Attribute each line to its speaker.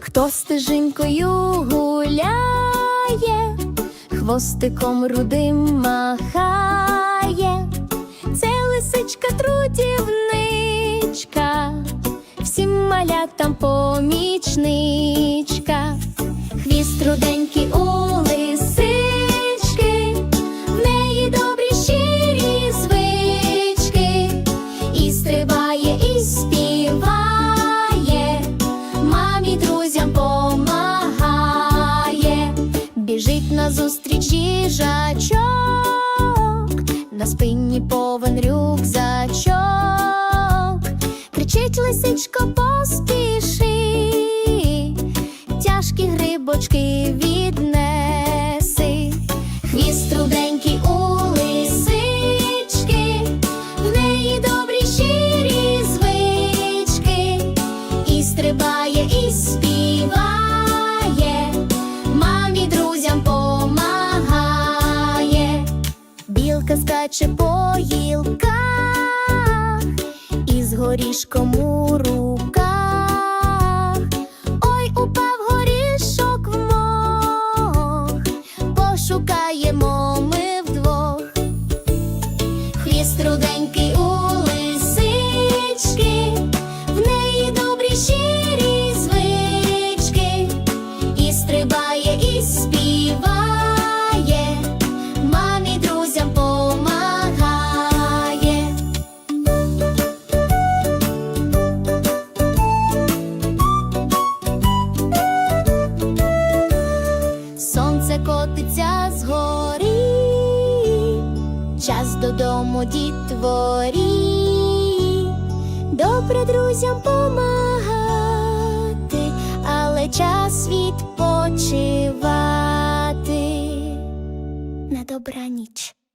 Speaker 1: Хто стежинкою гуляє, хвостиком рудим махає, це лисичка трудівничка, всім малятам помічничка, хвіст руденький у друзям помагає, біжить на зустріч їжачок, на спині повен рюкзачок, кричить лисичко, поспіши, тяжкі грибочки віднеси, скаче по гілках, із горішком у руках. Сонце котиться час додому дітворі, добре друзям помагати, але час відпочивати. На добраніч.